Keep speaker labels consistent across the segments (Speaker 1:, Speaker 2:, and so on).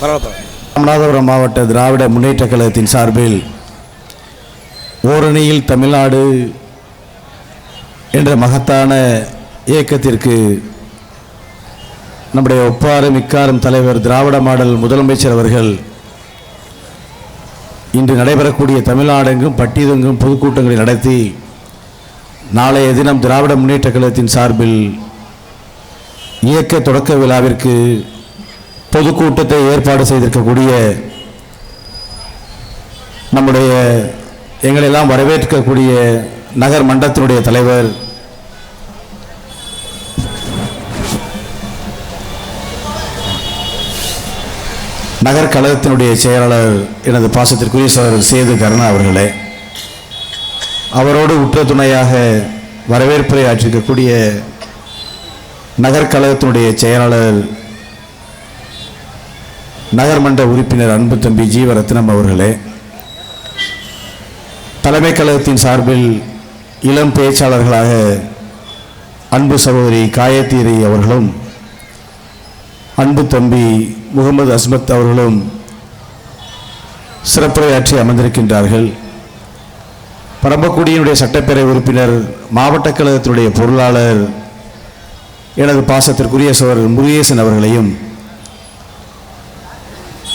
Speaker 1: ராமநாதபுரம் மாவட்ட திராவிட முன்னேற்ற கழகத்தின் சார்பில் ஓரணியில் தமிழ்நாடு என்ற மகத்தான இயக்கத்திற்கு நம்முடைய ஒப்பாரும் மிக்காரும் தலைவர் திராவிட மாடல் முதலமைச்சர் அவர்கள் இன்று நடைபெறக்கூடிய தமிழ்நாடெங்கும் பட்டியலெங்கும் பொதுக்கூட்டங்களை நடத்தி நாளைய தினம் திராவிட முன்னேற்ற கழகத்தின் சார்பில் இயக்க தொடக்க விழாவிற்கு பொதுக்கூட்டத்தை ஏற்பாடு செய்திருக்கக்கூடிய நம்முடைய எங்களெல்லாம் வரவேற்கக்கூடிய நகர் மன்றத்தினுடைய தலைவர் நகர் கழகத்தினுடைய செயலாளர் எனது பாசத்திற்குரிய சகோதரர் சேது கருணா அவர்களே அவரோடு உற்ற துணையாக வரவேற்புரை ஆற்றிருக்கக்கூடிய நகர் கழகத்தினுடைய செயலாளர் நகர்மன்ற உறுப்பினர் அன்பு தம்பி ஜீவரத்னம் அவர்களே தலைமை கழகத்தின் சார்பில் இளம் பேச்சாளர்களாக அன்பு சகோதரி காயத்தீரி அவர்களும் அன்பு தம்பி முகமது அஸ்மத் அவர்களும் சிறப்புரையாற்றி அமர்ந்திருக்கின்றார்கள். பரம்பக்குடியினுடைய சட்டப்பேரவை உறுப்பினர் மாவட்ட கழகத்தினுடைய பொருளாளர் எனது பாசத்திற்குரிய சோழர் முருகேசன் அவர்களையும்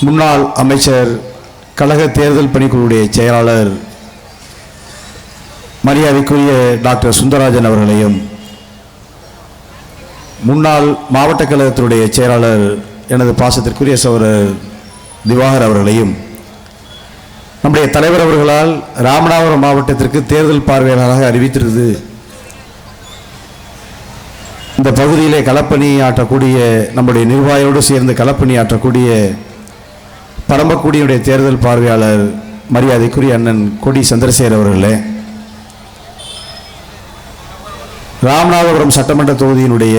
Speaker 1: முன்னாள் அமைச்சர் கழக தேர்தல் பணிக்குழுடைய செயலாளர் மரியாதைக்குரிய டாக்டர் சுந்தரராஜன் அவர்களையும் முன்னாள் மாவட்ட கழகத்தினுடைய செயலாளர் எனது பாசத்திற்குரிய சகோதரர் திவாகர் அவர்களையும் நம்முடைய தலைவர் அவர்களால் ராமநாதபுரம் மாவட்டத்திற்கு தேர்தல் பார்வையாளராக அறிவித்திருந்தது. இந்த பகுதியிலே களப்பணி ஆற்றக்கூடிய நம்முடைய நிர்வாகியோடு சேர்ந்து களப்பணி ஆற்றக்கூடிய பரம்பக்குடியினுடைய தேர்தல் பார்வையாளர் மரியாதைக்குரிய அண்ணன் கொடி சந்திரசேகர் அவர்களே ராமநாதபுரம் சட்டமன்ற தொகுதியினுடைய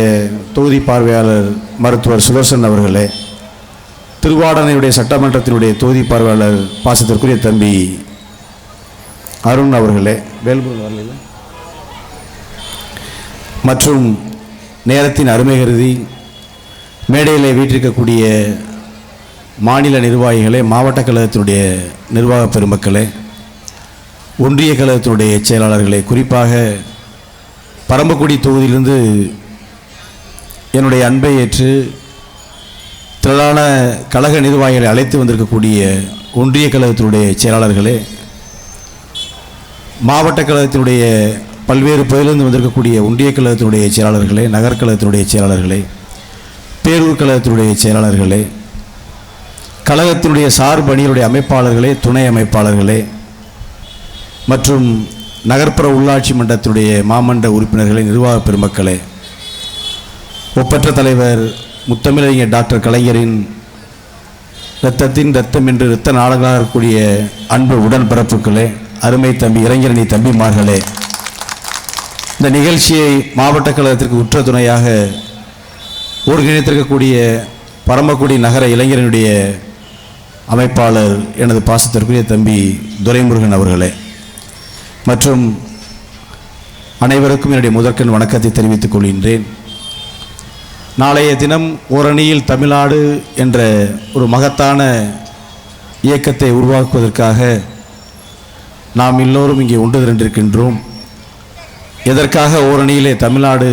Speaker 1: தொகுதி பார்வையாளர் மருத்துவர் சுதர்சன் அவர்களே திருவாடனையுடைய சட்டமன்றத்தினுடைய தொகுதி பார்வையாளர் பாசத்திற்குரிய தம்பி அருண் அவர்களே வேல்முருகன் வரல மற்றும் நேரத்தின் அருமை கருதி மேடையில் வீட்டிருக்கக்கூடிய மாநில நிர்வாகிகளே மாவட்ட கழகத்தினுடைய நிர்வாக பெருமக்களே ஒன்றிய கழகத்தினுடைய செயலாளர்களே குறிப்பாக பரம்பக்குடி தொகுதியிலிருந்து என்னுடைய அன்பை ஏற்று திரளான கழக நிர்வாகிகளை அழைத்து வந்திருக்கக்கூடிய ஒன்றிய கழகத்தினுடைய செயலாளர்களே மாவட்ட கழகத்தினுடைய பல்வேறு பகுதியிலிருந்து வந்திருக்கக்கூடிய ஒன்றிய கழகத்தினுடைய செயலாளர்களே நகர்கழகத்தினுடைய செயலாளர்களே பேரூர் கழகத்தினுடைய செயலாளர்களே கழகத்தினுடைய சார்பு அணிகளுடைய அமைப்பாளர்களே துணை அமைப்பாளர்களே மற்றும் நகர்ப்புற உள்ளாட்சி மன்றத்தினுடைய மாமன்ற உறுப்பினர்களே நிர்வாக பெருமக்களே ஒப்பற்ற தலைவர் முத்தமிழறிஞர் டாக்டர் கலைஞரின் இரத்தத்தின் ரத்தம் என்று இரத்த நாடகமாக இருக்கக்கூடிய அன்பு உடன்பிறப்புகளே அருமை தம்பி இளைஞரணி தம்பிமார்களே இந்த நிகழ்ச்சியை மாவட்ட கழகத்திற்கு உற்ற துணையாக ஒருங்கிணைத்திருக்கக்கூடிய பரமக்குடி நகர இளைஞரனுடைய அமைப்பாளர் எனது பாசத்திற்குரிய தம்பி துரைமுருகன் அவர்களே மற்றும் அனைவருக்கும் என்னுடைய முதற்கண் வணக்கத்தை தெரிவித்துக் கொள்கின்றேன். நாளைய தினம் ஓரணியில் தமிழ்நாடு என்ற ஒரு மகத்தான இயக்கத்தை உருவாக்குவதற்காக நாம் எல்லோரும் இங்கே ஒன்று திரண்டிருக்கின்றோம். எதற்காக ஓரணியிலே தமிழ்நாடு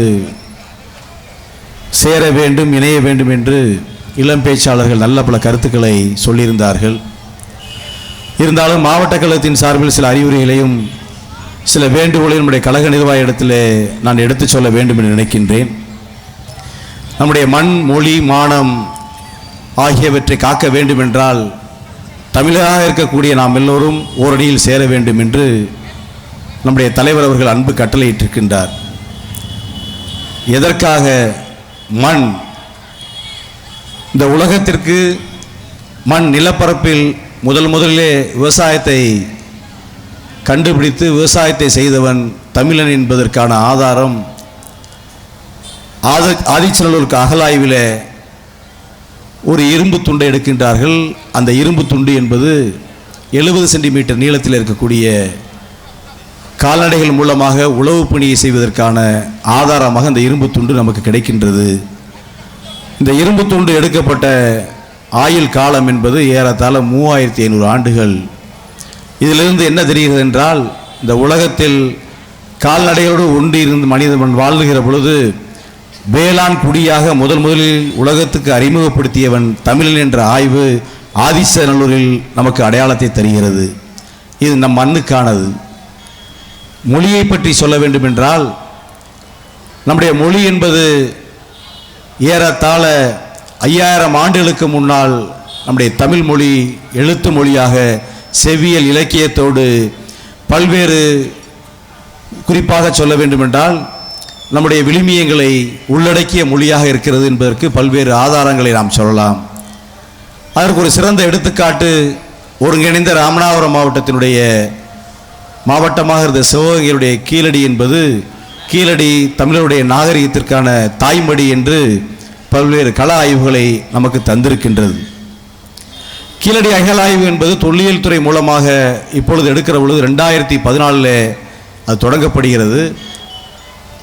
Speaker 1: சேர வேண்டும் இணைய வேண்டும் என்று இளம் பேச்சாளர்கள் நல்ல பல கருத்துக்களை சொல்லியிருந்தார்கள். இருந்தாலும் மாவட்ட கழகத்தின் சார்பில் சில அறிவுரைகளையும் சில வேண்டுகோளையும் நம்முடைய கழக நிர்வாகியிடத்தில் நான் எடுத்துச் சொல்ல வேண்டும் என்று நினைக்கின்றேன். நம்முடைய மண் மொழி மானம் ஆகியவற்றை காக்க வேண்டும் என்றால் தமிழராக இருக்கக்கூடிய நாம் எல்லோரும் ஓரணியில் சேர வேண்டும் என்று நம்முடைய தலைவர் அவர்கள் அன்பு கட்டளையிட்டிருக்கின்றார். எதற்காக மண் இந்த உலகத்திற்கு மண் நிலப்பரப்பில் முதல் முதலிலே விவசாயத்தை கண்டுபிடித்து விவசாயத்தை செய்தவன் தமிழன் என்பதற்கான ஆதாரம் ஆதி ஆதிச்சநல்லூருக்கு அகலாய்வில் ஒரு இரும்பு துண்டை எடுக்கின்றார்கள். அந்த இரும்பு துண்டு என்பது எழுபது சென்டிமீட்டர் நீளத்தில் இருக்கக்கூடிய கால்நடைகள் மூலமாக உழவு பணியை செய்வதற்கான ஆதாரமாக அந்த இரும்பு துண்டு நமக்கு கிடைக்கின்றது. இந்த இரும்பு துண்டு எடுக்கப்பட்ட ஆயுள் காலம் என்பது ஏறத்தாழ மூவாயிரத்தி ஐநூறு ஆண்டுகள். இதிலிருந்து என்ன தெரிகிறது என்றால் இந்த உலகத்தில் கால்நடையோடு ஒன்றி இருந்து மனிதன் வாழ்ந்துகிற பொழுது வேளாண் குடியாக முதல் முதலில் உலகத்துக்கு அறிமுகப்படுத்தியவன் தமிழன் என்ற ஆய்வு ஆதிசநல்லூரில் நமக்கு அடையாளத்தை தருகிறது. இது நம் மண்ணுக்கானது. மொழியை பற்றி சொல்ல வேண்டும் என்றால் நம்முடைய மொழி என்பது ஏறத்தாழ ஐயாயிரம் ஆண்டுகளுக்கு முன்னால் நம்முடைய தமிழ் மொழி எழுத்து மொழியாக செவ்வியல் இலக்கியத்தோடு பல்வேறு குறிப்பாக சொல்ல வேண்டுமென்றால் நம்முடைய விழுமியங்களை உள்ளடக்கிய மொழியாக இருக்கிறது என்பதற்கு பல்வேறு ஆதாரங்களை நாம் சொல்லலாம். அதற்கு ஒரு சிறந்த எடுத்துக்காட்டு ஒருங்கிணைந்த ராமநாதபுரம் மாவட்டத்தினுடைய மாவட்டமாக இருந்த சிவகங்கையுடைய கீழடி என்பது கீழடி தமிழருடைய நாகரிகத்திற்கான தாய்மடி என்று பல்வேறு கள ஆய்வுகளை நமக்கு தந்திருக்கின்றது. கீழடி அகலாய்வு என்பது தொல்லியல் துறை மூலமாக இப்பொழுது எடுக்கிற பொழுது ரெண்டாயிரத்தி பதினாலில் அது தொடங்கப்படுகிறது.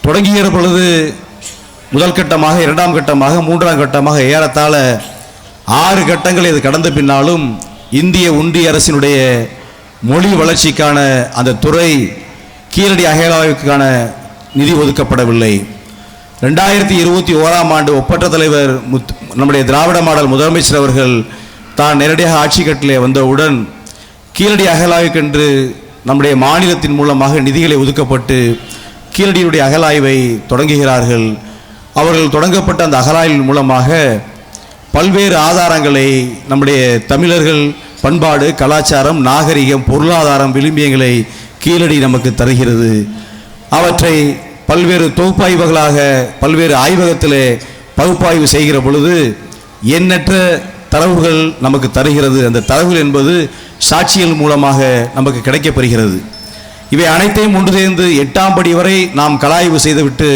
Speaker 1: தொடங்குகிற பொழுது முதல் கட்டமாக இரண்டாம் கட்டமாக மூன்றாம் கட்டமாக ஏறத்தாழ ஆறு கட்டங்கள் இது கடந்த பின்னாலும் இந்திய ஒன்றிய அரசினுடைய மொழி வளர்ச்சிக்கான அந்த துறை கீழடி அகலாய்வுக்கான நிதி ஒதுக்கப்படவில்லை. ரெண்டாயிரத்தி இருபத்தி ஓராம் ஆண்டு ஒப்பற்ற தலைவர் முத் நம்முடைய திராவிட மாடல் முதலமைச்சர் அவர்கள் தான் நேரடியாக ஆட்சி கட்டிலே வந்தவுடன் கீழடி அகலாய்வுக்கென்று நம்முடைய மாநிலத்தின் மூலமாக நிதிகளை ஒதுக்கப்பட்டு கீழடியுடைய அகலாய்வை தொடங்குகிறார்கள். அவர்கள் தொடங்கப்பட்ட அந்த அகலாய்வின் மூலமாக பல்வேறு ஆதாரங்களை நம்முடைய தமிழர்கள் பண்பாடு கலாச்சாரம் நாகரிகம் பொருளாதாரம் விளிம்பியங்களை கீழடி நமக்கு தருகிறது. அவற்றை பல்வேறு தொகுப்பாய்வுகளாக பல்வேறு ஆய்வகத்திலே பகுப்பாய்வு செய்கிற பொழுது எண்ணற்ற தரவுகள் நமக்கு தருகிறது. அந்த தரவுகள் என்பது சாட்சியல் மூலமாக நமக்கு கிடைக்கப்பெறுகிறது. இவை அனைத்தையும் ஒன்று சேர்ந்து எட்டாம் படி வரை நாம் கலாய்வு செய்துவிட்டு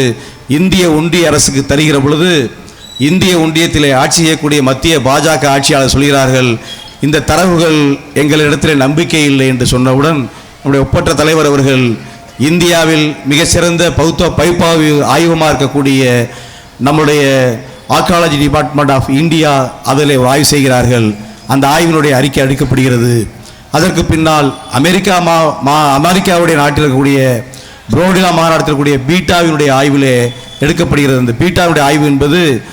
Speaker 1: இந்திய ஒன்றிய அரசுக்கு தருகிற பொழுது இந்திய ஒன்றியத்திலே ஆட்சி செய்யக்கூடிய மத்திய பாஜக ஆட்சியாளர் சொல்கிறார்கள் இந்த தரவுகள் எங்களிடத்திலே நம்பிக்கை இல்லை என்று சொன்னவுடன் நம்முடைய ஒப்பற்ற தலைவர் அவர்கள் இந்தியாவில் மிக சிறந்த பௌத்த பைப்பாய்வு ஆய்வமாக இருக்கக்கூடிய நம்முடைய ஆர்காலஜி டிபார்ட்மெண்ட் ஆஃப் இந்தியா அதில் ஒரு ஆய்வு செய்கிறார்கள். அந்த ஆய்வினுடைய அறிக்கை அளிக்கப்படுகிறது. அதற்கு பின்னால் அமெரிக்கா மா மா அமெரிக்காவுடைய நாட்டில் இருக்கக்கூடிய புரோடிலா மாநாட்டில் இருக்கக்கூடிய பீட்டாவினுடைய ஆய்விலே எடுக்கப்படுகிறது. அந்த பீட்டாவுடைய ஆய்வு என்பது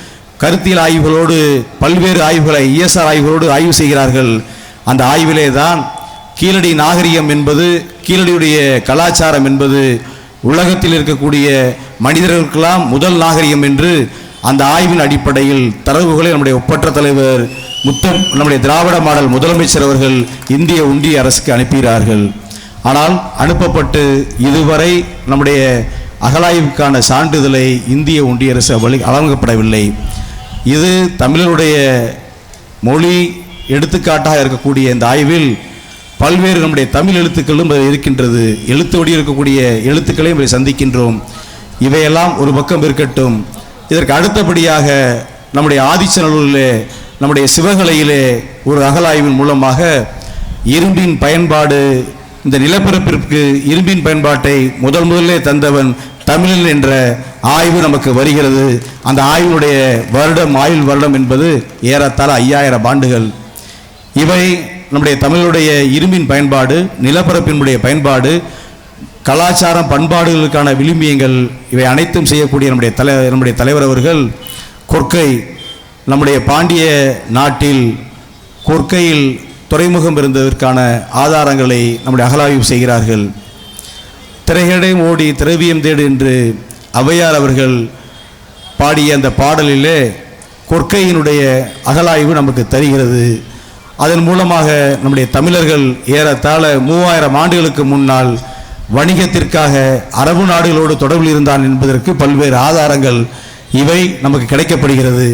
Speaker 1: கருத்தியல் ஆய்வுகளோடு பல்வேறு ஆய்வுகளை இஎஸ்ஆர் ஆய்வுகளோடு ஆய்வு செய்கிறார்கள். அந்த ஆய்விலே தான் கீழடி நாகரிகம் என்பது கீழடியுடைய கலாச்சாரம் என்பது உலகத்தில் இருக்கக்கூடிய மனிதர்களுக்கெல்லாம் முதல் நாகரிகம் என்று அந்த ஆய்வின் அடிப்படையில் தரவுகளை நம்முடைய ஒப்பற்ற தலைவர் முத்தம் நம்முடைய திராவிட மாடல் முதலமைச்சர் அவர்கள் இந்திய ஒன்றிய அரசுக்கு அனுப்புகிறார்கள் ஆனால் அனுப்பப்பட்டு இதுவரை நம்முடைய அகலாய்வுக்கான சான்றிதழை இந்திய ஒன்றிய அரசு வழங்கப்படவில்லை இது தமிழருடைய மொழி எடுத்துக்காட்டாக இருக்கக்கூடிய இந்த ஆய்வில் பல்வேறு நம்முடைய தமிழ் எழுத்துக்களும் இருக்கின்றது. எழுத்தோடி இருக்கக்கூடிய எழுத்துக்களையும் இதை சந்திக்கின்றோம். இவையெல்லாம் ஒரு பக்கம் இருக்கட்டும். இதற்கு அடுத்தபடியாக நம்முடைய ஆதிச்சநல்லூரிலே நம்முடைய சிவகலையிலே ஒரு அகலாய்வின் மூலமாக இரும்பின் பயன்பாடு இந்த நிலப்பரப்பிற்கு இரும்பின் பயன்பாட்டை முதல் முதலே தந்தவன் தமிழன் என்ற ஆய்வு நமக்கு வருகிறது. அந்த ஆய்வினுடைய வருடம் ஆயுள் வருடம் என்பது ஏறத்தாழ ஐயாயிரம் ஆண்டுகள். இவை நம்முடைய தமிழுடைய இரும்பின் பயன்பாடு நிலப்பரப்பினுடைய பயன்பாடு கலாச்சாரம் பண்பாடுகளுக்கான விளிம்பியங்கள் இவை அனைத்தும் செய்யக்கூடிய நம்முடைய தலை நம்முடைய தலைவர் அவர்கள் கொற்கை நம்முடைய பாண்டிய நாட்டில் கொற்கையில் துறைமுகம் இருந்ததற்கான ஆதாரங்களை நம்முடைய அகலாய்வு செய்கிறார்கள். திரையடை ஓடி திரவியம் தேடு என்று ஔவையார் அவர்கள் பாடிய அந்த பாடலிலே கொற்கையினுடைய அகலாய்வு நமக்கு தருகிறது. அதன் மூலமாக நம்முடைய தமிழர்கள் ஏறத்தாழ மூவாயிரம் ஆண்டுகளுக்கு முன்னால் வணிகத்திற்காக அரபு நாடுகளோடு தொடர்பில் இருந்தான் என்பதற்கு பல்வேறு ஆதாரங்கள் இவை நமக்கு கிடைக்கப்படுகிறது.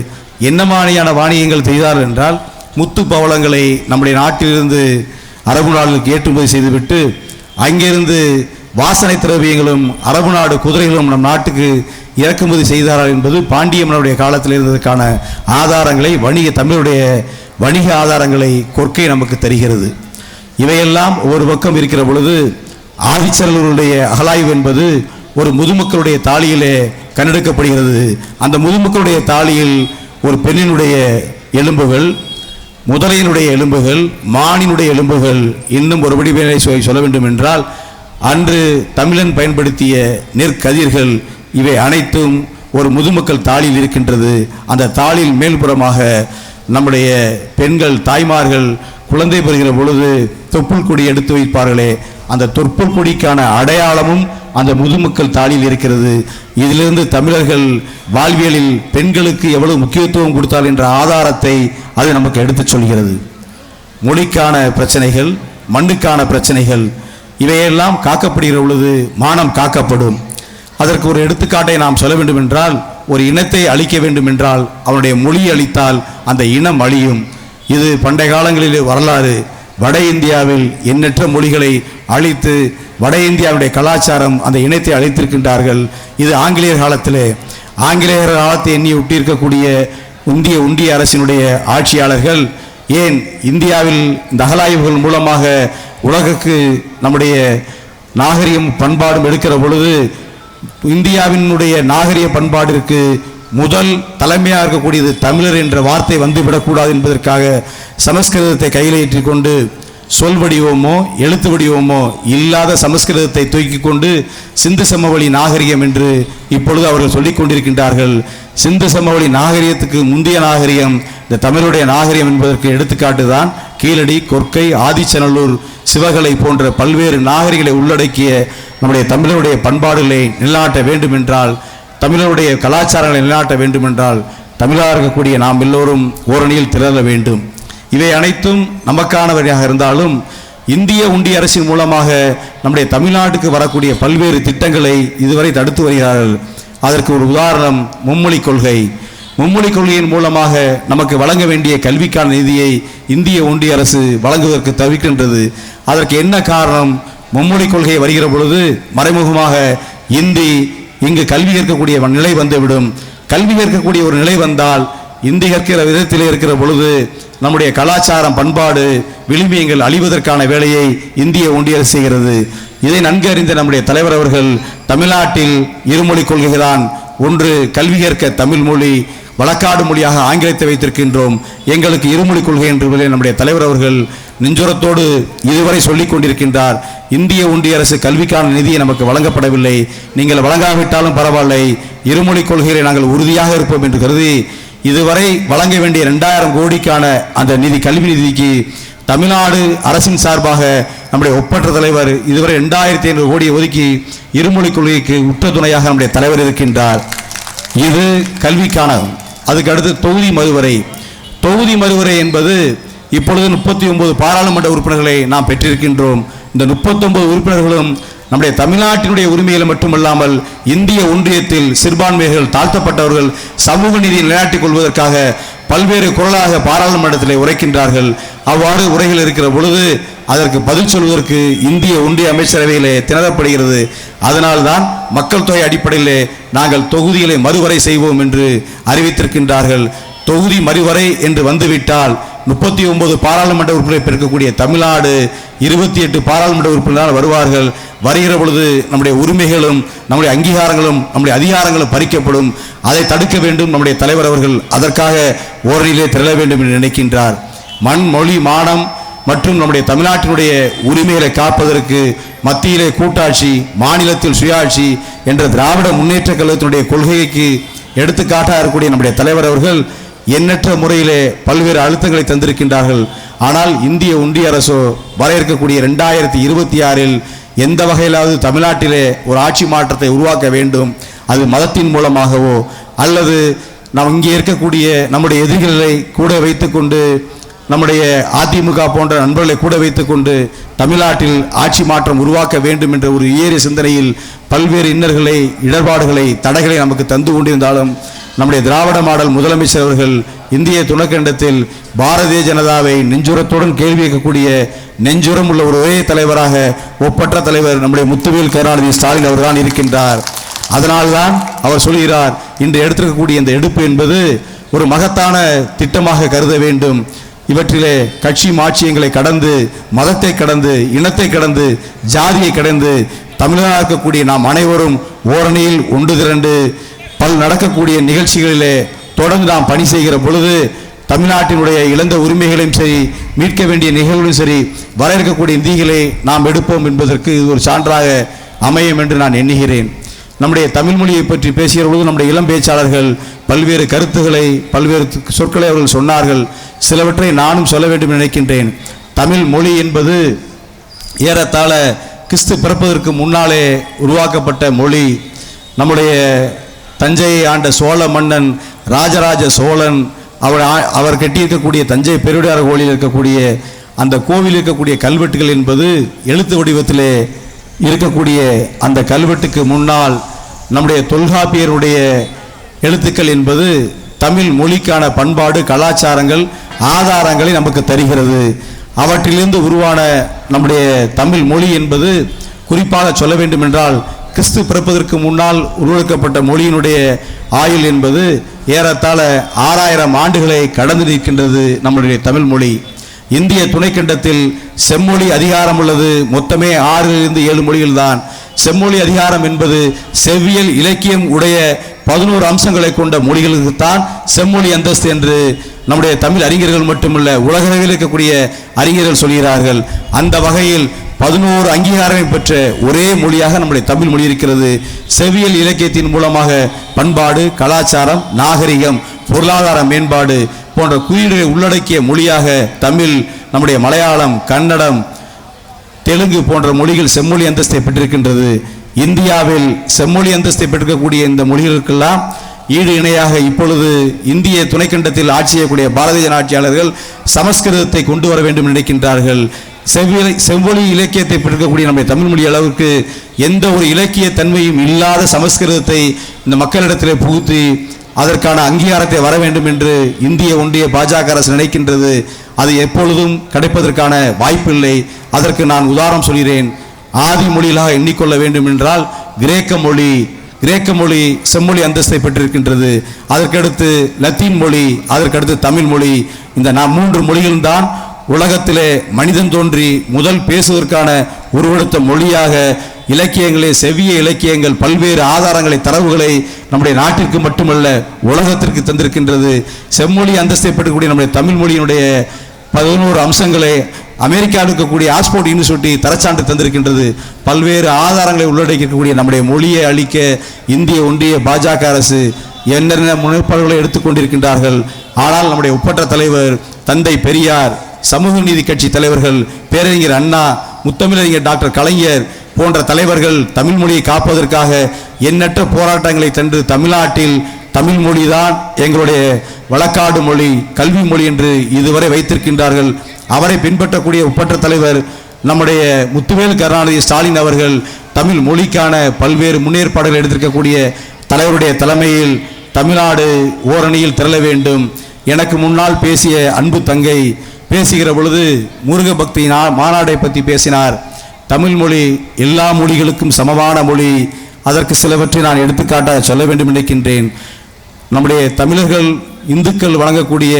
Speaker 1: என்ன மாதிரியான வாணிகங்கள் செய்தார் என்றால் முத்து பவளங்களை நம்முடைய நாட்டிலிருந்து அரபு நாடுகளுக்கு ஏற்றுமதி செய்துவிட்டு அங்கிருந்து வாசனை திரவியங்களும் அரபு நாடு குதிரைகளும் நம் நாட்டுக்கு இறக்குமதி செய்தார்கள் என்பது பாண்டிய மன்னருடைய காலத்தில் இருந்ததற்கான ஆதாரங்களை வணிக தமிழுடைய வணிக ஆதாரங்களை கொற்கை நமக்கு தருகிறது. இவையெல்லாம் ஒரு பக்கம் இருக்கிற பொழுது ஆதிச்சரலருடைய அகலாய்வு என்பது ஒரு முதுமக்களுடைய தாலியிலே கண்டெடுக்கப்படுகிறது அந்த முதுமக்களுடைய தாலியில் ஒரு பெண்ணினுடைய எலும்புகள் முதலையினுடைய எலும்புகள் மானினுடைய எலும்புகள் இன்னும் ஒருபடி வடிவேலை சொல்ல வேண்டும் என்றால் அன்று தமிழன் பயன்படுத்திய நெற்கதிர்கள் இவை அனைத்தும் ஒரு முதுமக்கள் தாளில் இருக்கின்றது. அந்த தாளில் மேல்புறமாக நம்முடைய பெண்கள் தாய்மார்கள் குழந்தை பெறுகிற பொழுது தொப்புள் கொடி எடுத்து வைப்பார்களே. அந்த தொப்புள் கொடிக்கான அடையாளமும் அந்த முதுமக்கள் தாளில் இருக்கிறது. இதிலிருந்து தமிழர்கள் வாழ்வியலில் பெண்களுக்கு எவ்வளவு முக்கியத்துவம் கொடுத்தால் என்ற ஆதாரத்தை அது நமக்கு எடுத்துச் சொல்கிறது. மொழிக்கான பிரச்சனைகள் மண்ணுக்கான பிரச்சனைகள் இவையெல்லாம் காக்கப்படுகிற பொழுது மானம் காக்கப்படும். அதற்கு ஒரு எடுத்துக்காட்டை நாம் சொல்ல வேண்டும் என்றால் ஒரு இனத்தை அழிக்க வேண்டும் என்றால் அவனுடைய மொழி அழித்தால் அந்த இனம் அழியும். இது பண்டைய காலங்களிலே வரலாறு. வட இந்தியாவில் எண்ணற்ற மொழிகளை அழித்து வட இந்தியாவுடைய கலாச்சாரம் அந்த இனத்தை அழித்திருக்கின்றார்கள். இது ஆங்கிலேயர் காலத்திலே. ஆங்கிலேயர் காலத்தை எண்ணி ஒட்டியிருக்கக்கூடிய இந்திய ஒன்றிய அரசினுடைய ஆட்சியாளர்கள் ஏன் இந்தியாவில் இந்த அகலாய்வுகள் மூலமாக உலகுக்கு நம்முடைய நாகரிகம் பண்பாடும் எடுக்கிற பொழுது இந்தியாவினுடைய நாகரிக பண்பாட்டிற்கு முதல் தலைமையாக இருக்கக்கூடியது தமிழர் என்ற வார்த்தை வந்துவிடக்கூடாது என்பதற்காக சமஸ்கிருதத்தை கையில் கொண்டு சொல் வடிவமோ எழுத்து வடிவமோ இல்லாத சமஸ்கிருதத்தை தூக்கி கொண்டு சிந்து சமவெளி நாகரிகம் என்று இப்பொழுது அவர்கள் சொல்லிக் கொண்டிருக்கின்றார்கள். சிந்து சமவெளி நாகரிகத்துக்கு முந்தைய நாகரிகம் இந்த தமிழுடைய நாகரிகம் என்பதற்கு எடுத்துக்காட்டு தான் கீழடி கொற்கை ஆதிச்சநல்லூர் சிவகலை போன்ற பல்வேறு நாகரிகளை உள்ளடக்கிய நம்முடைய தமிழருடைய பண்பாடுகளை நிலைநாட்ட வேண்டுமென்றால் தமிழருடைய கலாச்சாரங்களை நிலைநாட்ட வேண்டுமென்றால் தமிழாக இருக்கக்கூடிய நாம் எல்லோரும் ஓரணியில் திரள வேண்டும். இவை அனைத்தும் நமக்கானவையாக இருந்தாலும் இந்திய ஒன்றிய அரசின் மூலமாக நம்முடைய தமிழ்நாட்டுக்கு வரக்கூடிய பல்வேறு திட்டங்களை இதுவரை தடுத்து வருகிறார்கள். அதற்கு ஒரு உதாரணம் மும்மொழி கொள்கை. மும்மொழி கொள்கையின் மூலமாக நமக்கு வழங்க வேண்டிய கல்விக்கான நிதியை இந்திய ஒன்றிய அரசு வழங்குவதற்கு தவிர்க்கின்றது அதற்கு என்ன காரணம்? மும்மொழி கொள்கை வருகிற பொழுது மறைமுகமாக இந்தி இங்கு கல்வி கற்கக்கூடிய நிலை வந்துவிடும். கல்வி கற்கக்கூடிய ஒரு நிலை வந்தால் இந்தி கற்கிற விதத்தில் இருக்கிற பொழுது நம்முடைய கலாச்சாரம் பண்பாடு விளிம்பியங்கள் அழிவதற்கான வேலையை இந்திய ஒன்றிய செய்கிறது. இதை நன்கு அறிந்த நம்முடைய தலைவர் அவர்கள் தமிழ்நாட்டில் இருமொழி கொள்கைதான் ஒன்று கல்வி கற்க தமிழ் மொழி வழக்காடு மொழியாக ஆங்கிலத்தை வைத்திருக்கின்றோம். எங்களுக்கு இருமொழி கொள்கை என்று நம்முடைய தலைவர் அவர்கள் நெஞ்சுரத்தோடு இதுவரை சொல்லிக் கொண்டிருக்கின்றார். இந்திய ஒன்றிய அரசு கல்விக்கான நிதியை நமக்கு வழங்கப்படவில்லை. நீங்கள் வழங்காவிட்டாலும் பரவாயில்லை. இருமொழி கொள்கைகளை நாங்கள் உறுதியாக இருப்போம் என்று கருதி இதுவரை வழங்க வேண்டிய ரெண்டாயிரம் கோடிக்கான அந்த நிதி கல்வி நிதிக்கு தமிழ்நாடு அரசின் சார்பாக நம்முடைய ஒப்பற்ற தலைவர் இதுவரை ரெண்டாயிரத்தி ஐநூறு கோடியை ஒதுக்கி இருமொழி கொள்கைக்கு உற்ற துணையாக நம்முடைய தலைவர் இருக்கின்றார். இது கல்விக்கான அதுக்கு அடுத்து தொகுதி மறுவரை. தொகுதி மறுவரை என்பது இப்பொழுது முப்பத்தி ஒன்பது பாராளுமன்ற உறுப்பினர்களை நாம் பெற்றிருக்கின்றோம். இந்த முப்பத்தொன்பது உறுப்பினர்களும் நம்முடைய தமிழ்நாட்டினுடைய உரிமையில் மட்டுமல்லாமல் இந்திய ஒன்றியத்தில் சிறுபான்மைகள் தாழ்த்தப்பட்டவர்கள் சமூக நீதியை நிலைநாட்டிக் கொள்வதற்காக பல்வேறு குரலாக பாராளுமன்றத்தில் உரைக்கின்றார்கள். அவ்வாறு உரைகள் இருக்கிற பொழுது அதற்கு பதில் சொல்வதற்கு இந்திய ஒன்றிய அமைச்சரவையிலே திணறப்படுகிறது. அதனால்தான் மக்கள் தொகை அடிப்படையிலே நாங்கள் தொகுதிகளை மறுவரை செய்வோம் என்று அறிவித்திருக்கின்றார்கள். தொகுதி மறுவரை என்று வந்துவிட்டால் முப்பத்தி ஒன்பது பாராளுமன்ற உறுப்பினரை பெருக்கக்கூடிய தமிழ்நாடு இருபத்தி எட்டு பாராளுமன்ற உறுப்பினரால் வருவார்கள். வருகிற பொழுது நம்முடைய உரிமைகளும் நம்முடைய அங்கீகாரங்களும் நம்முடைய அதிகாரங்களும் பறிக்கப்படும். அதை தடுக்க வேண்டும் நம்முடைய தலைவர் அவர்கள். அதற்காக ஓரணியிலே திரள வேண்டும் என்று நினைக்கின்றார். மண் மொழி மானம் மற்றும் நம்முடைய தமிழ்நாட்டினுடைய உரிமைகளை காப்பதற்கு மத்தியிலே கூட்டாட்சி மாநிலத்தில் சுயாட்சி என்ற திராவிட முன்னேற்ற கழகத்தினுடைய கொள்கைக்கு எடுத்துக்காட்டாக இருக்கக்கூடிய நம்முடைய தலைவர் அவர்கள் எண்ணற்ற முறையிலே பல்வேறு அழுத்தங்களை தந்திருக்கின்றார்கள். ஆனால் இந்திய ஒன்றிய அரசோ வர இருக்கக்கூடிய ரெண்டாயிரத்தி இருபத்தி ஆறில் எந்த வகையிலாவது தமிழ்நாட்டிலே ஒரு ஆட்சி மாற்றத்தை உருவாக்க வேண்டும் அது மதத்தின் மூலமாகவோ அல்லது நாம் இங்கே இருக்கக்கூடிய நம்முடைய எதிரிகளை கூட வைத்துக்கொண்டு நம்முடைய அதிமுக போன்ற நண்பர்களை கூட வைத்துக்கொண்டு தமிழ்நாட்டில் ஆட்சி மாற்றம் உருவாக்க வேண்டும் என்ற ஒரு ஏறிய சிந்தனையில் பல்வேறு இன்னல்களை இடர்பாடுகளை தடைகளை நமக்கு தந்து கொண்டிருந்தாலும் நம்முடைய திராவிட மாடல் முதலமைச்சர் அவர்கள் இந்திய துணைக்கண்டத்தில் பாரதிய ஜனதாவை நெஞ்சுரத்துடன் கேள்வி கேட்கக்கூடிய நெஞ்சுரம் உள்ள ஒரு ஒரே தலைவராக ஒப்பற்ற தலைவர் நம்முடைய முத்துவேல் கருணாநிதி ஸ்டாலின் அவர்தான் இருக்கின்றார். அதனால்தான் அவர் சொல்கிறார் இன்று எடுத்திருக்கக்கூடிய இந்த எடுப்பு என்பது ஒரு மகத்தான திட்டமாக கருத வேண்டும். இவற்றிலே கட்சி மாட்சியங்களை கடந்து மதத்தை கடந்து இனத்தை கடந்து ஜாதியை கடந்து தமிழராக இருக்கக்கூடிய நாம் அனைவரும் ஓரணியில் ஒன்று திரண்டு பல் நடக்கக்கூடிய நிகழ்ச்சிகளிலே தொடர்ந்து நாம் பணி செய்கிற பொழுது தமிழ்நாட்டினுடைய இழந்த உரிமைகளையும் சரி மீட்க வேண்டிய நிகழ்வுகளும் சரி வர இருக்கக்கூடிய நிதிகளை நாம் எடுப்போம் என்பதற்கு இது ஒரு சான்றாக அமையும் என்று நான் எண்ணுகிறேன். நம்முடைய தமிழ் மொழியை பற்றி பேசுகிற பொழுது நம்முடைய இளம் பேச்சாளர்கள் பல்வேறு கருத்துக்களை பல்வேறு சொற்களை அவர்கள் சொன்னார்கள். சிலவற்றை நானும் சொல்ல வேண்டும் நினைக்கின்றேன். தமிழ் மொழி என்பது ஏறத்தாழ கிறிஸ்து பிறப்பதற்கு முன்னாலே உருவாக்கப்பட்ட மொழி. நம்முடைய தஞ்சையை ஆண்ட சோழ மன்னன் ராஜராஜ சோழன் அவர் ஆ- அவர் கட்டியிருக்கக்கூடிய தஞ்சை பெருவிடார் கோயிலில் இருக்கக்கூடிய அந்த கோவில் இருக்கக்கூடிய கல்வெட்டுகள் என்பது எழுத்து வடிவத்திலே இருக்கக்கூடிய அந்த கல்வெட்டுக்கு முன்னால் நம்முடைய தொல்காப்பியருடைய எழுத்துக்கள் என்பது தமிழ் மொழிக்கான பண்பாடு கலாச்சாரங்கள் ஆதாரங்களை நமக்கு தருகிறது. அவற்றிலிருந்து உருவான நம்முடைய தமிழ் மொழி என்பது குறிப்பாக சொல்ல வேண்டும் என்றால் கிறிஸ்து பிறப்பதற்கு முன்னால் உருவாக்கப்பட்ட மொழியினுடைய ஆயுள் என்பது ஏறத்தாழ ஆறாயிரம் ஆண்டுகளை கடந்து நிற்கின்றது நம்முடைய தமிழ் மொழி. இந்திய துணைக்கண்டத்தில் செம்மொழி அதிகாரம் உள்ளது. மொத்தமே ஆறிலிருந்து ஏழு மொழிகள்தான். செம்மொழி அதிகாரம் என்பது செவ்வியல் இலக்கியம் உடைய பதினோரு அம்சங்களை கொண்ட மொழிகளுக்குத்தான் செம்மொழி அந்தஸ்து என்று நம்முடைய தமிழ் அறிஞர்கள் மட்டுமல்ல உலகளவில் இருக்கக்கூடிய அறிஞர்கள் சொல்கிறார்கள். அந்த வகையில் பதினோரு அங்கீகாரமை பெற்ற ஒரே மொழியாக நம்முடைய தமிழ் மொழி இருக்கிறது. செவியல் இலக்கியத்தின் மூலமாக பண்பாடு கலாச்சாரம் நாகரிகம் பொருளாதார மேம்பாடு போன்ற குறியீடுகளை உள்ளடக்கிய மொழியாக தமிழ் நம்முடைய மலையாளம் கன்னடம் தெலுங்கு போன்ற மொழிகள் செம்மொழி அந்தஸ்தை பெற்றிருக்கின்றது. இந்தியாவில் செம்மொழி அந்தஸ்தை பெற்றிருக்கக்கூடிய இந்த மொழிகளுக்கெல்லாம் ஈடு இணையாக இப்பொழுது இந்திய துணைக்கண்டத்தில் ஆட்சி செய்யக்கூடிய பாரதிய ஜன ஆட்சியாளர்கள் சமஸ்கிருதத்தை கொண்டு வர வேண்டும் நினைக்கின்றார்கள். செவ்வியலை செவ்வொழி இலக்கியத்தை பெற்றிருக்கக்கூடிய நம்முடைய தமிழ் மொழி அளவுக்கு எந்த ஒரு இலக்கிய தன்மையும் இல்லாத சமஸ்கிருதத்தை இந்த மக்களிடத்திலே புகுத்தி அதற்கான அங்கீகாரத்தை வர வேண்டும் என்று இந்திய ஒன்றிய பாஜக அரசு நினைக்கின்றது. அது எப்பொழுதும் கிடைப்பதற்கான வாய்ப்பில்லை அதற்கு நான் உதாரணம் சொல்கிறேன். ஆதி மொழிகளாக எண்ணிக்கொள்ள வேண்டும் என்றால் கிரேக்க மொழி கிரேக்க மொழி செம்மொழி அந்தஸ்தை பெற்றிருக்கின்றது. அதற்கடுத்து லத்தீன் மொழி அதற்கடுத்து தமிழ் மொழி. இந்த நான் மூன்று மொழிகளும் தான் உலகத்திலே மனிதன் தோன்றி முதல் பேசுவதற்கான உருவெடுத்த மொழியாக இலக்கியங்களே செவ்விய இலக்கியங்கள் பல்வேறு ஆதாரங்களை தரவுகளை நம்முடைய நாட்டிற்கு மட்டுமல்ல உலகத்திற்கு தந்திருக்கின்றது. செம்மொழி அந்தஸ்தை பெற்றக்கூடிய நம்முடைய தமிழ் மொழியினுடைய பதினோரு அம்சங்களை அமெரிக்காவில் இருக்கக்கூடிய ஆக்ஸ்போர்ட் யூனிவர்சிட்டி தரச்சான்று தந்திருக்கின்றது. பல்வேறு ஆதாரங்களை உள்ளடக்கக்கூடிய நம்முடைய மொழியை அளிக்க இந்திய ஒன்றிய பாஜக அரசு என்னென்ன முனைப்பாடுகளை எடுத்துக்கொண்டிருக்கின்றார்கள் ஆனால் நம்முடைய ஒப்பற்ற தலைவர் தந்தை பெரியார் சமூக நீதி கட்சி தலைவர்கள் பேரறிஞர் அண்ணா முத்தமிழறிஞர் டாக்டர் கலைஞர் போன்ற தலைவர்கள் தமிழ் மொழியை காப்பதற்காக எண்ணற்ற போராட்டங்களை தந்து தமிழ்நாட்டில் தமிழ் மொழிதான் எங்களுடைய வழக்காடு மொழி கல்வி மொழி என்று இதுவரை வைத்திருக்கின்றார்கள். அவரை பின்பற்றக்கூடிய ஒப்பற்ற தலைவர் நம்முடைய முத்துவேல் கருணாநிதி ஸ்டாலின் அவர்கள் தமிழ் மொழிக்கான பல்வேறு முன்னேற்பாடுகள் எடுத்திருக்கக்கூடிய தலைவருடைய தலைமையில் தமிழ்நாடு ஓரணியில் திரள வேண்டும். எனக்கு முன்னால் பேசிய அன்பு தங்கை பேசுகிற பொழுது முருக பக்தி மாநாடை பற்றி பேசினார். தமிழ் மொழி எல்லா மொழிகளுக்கும் சமமான மொழி. அதற்கு சிலவற்றை நான் எடுத்துக்காட்டாக சொல்ல வேண்டும் நினைக்கின்றேன். நம்முடைய தமிழர்கள் இந்துக்கள் வழங்கக்கூடிய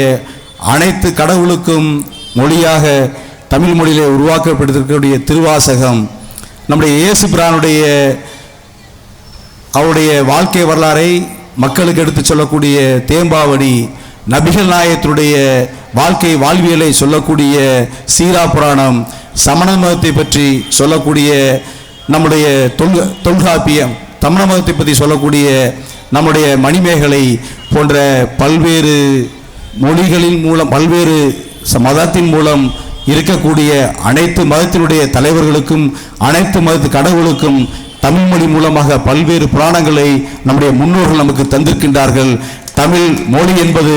Speaker 1: அனைத்து கடவுளுக்கும் மொழியாக தமிழ் மொழியிலே உருவாக்கப்பட்டிருக்கக்கூடிய திருவாசகம். நம்முடைய இயேசு பிரானுடைய அவருடைய வாழ்க்கை வரலாறை மக்களுக்கு எடுத்து சொல்லக்கூடிய தேம்பாவடி நபிகள் நாயத்துடைய வாழ்க்கை வாழ்வியலை சொல்லக்கூடிய சீரா புராணம் சமண மதத்தை பற்றி சொல்லக்கூடிய நம்முடைய தொல் தொல்காப்பியம் தமிழ மதத்தை பற்றி சொல்லக்கூடிய நம்முடைய மணிமேகலை போன்ற பல்வேறு மொழிகளின் மூலம் பல்வேறு மதத்தின் மூலம் இருக்கக்கூடிய அனைத்து மதத்தினுடைய தலைவர்களுக்கும் அனைத்து மதத்து கடவுளுக்கும் தமிழ் மொழி மூலமாக பல்வேறு புராணங்களை நம்முடைய முன்னோர்கள் நமக்கு தந்திருக்கின்றார்கள். தமிழ் மொழி என்பது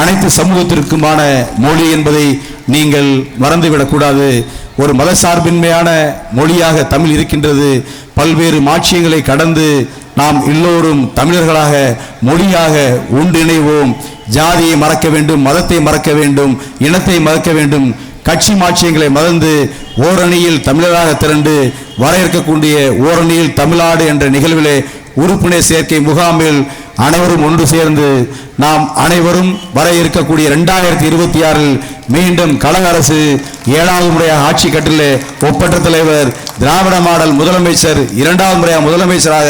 Speaker 1: அனைத்து சமூகத்திற்குமான மொழி என்பதை நீங்கள் மறந்துவிடக்கூடாது ஒரு மதசார்பின்மையான மொழியாக தமிழ் இருக்கின்றது. பல்வேறு மாட்சியங்களை கடந்து நாம் எல்லோரும் தமிழர்களாக மொழியாக ஒன்றிணைவோம். ஜாதியை மறக்க வேண்டும் மதத்தை மறக்க வேண்டும் இனத்தை மறக்க வேண்டும். கட்சி மாட்சியங்களை மறந்து ஓரணியில் தமிழராக திரண்டு வர இருக்கக்கூடிய ஓரணியில் தமிழ்நாடு என்ற நிகழ்விலே உறுப்பினர் சேர்க்கை முகாமில் அனைவரும் ஒன்று சேர்ந்து நாம் அனைவரும் வர இருக்கக்கூடிய ரெண்டாயிரத்தி இருபத்தி ஆறில் மீண்டும் கழக அரசு ஏழாவது முறையாக ஆட்சி கட்டிலே ஒப்பற்ற தலைவர் திராவிட மாடல் முதலமைச்சர் இரண்டாவது முறையாக முதலமைச்சராக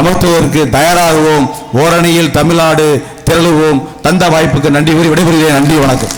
Speaker 1: அமர்த்துவதற்கு தயாராகுவோம். ஓரணியில் தமிழ்நாடு திரளுவோம். தந்த வாய்ப்புக்கு நன்றி கூறி விடைபெறுகிறேன். நன்றி வணக்கம்.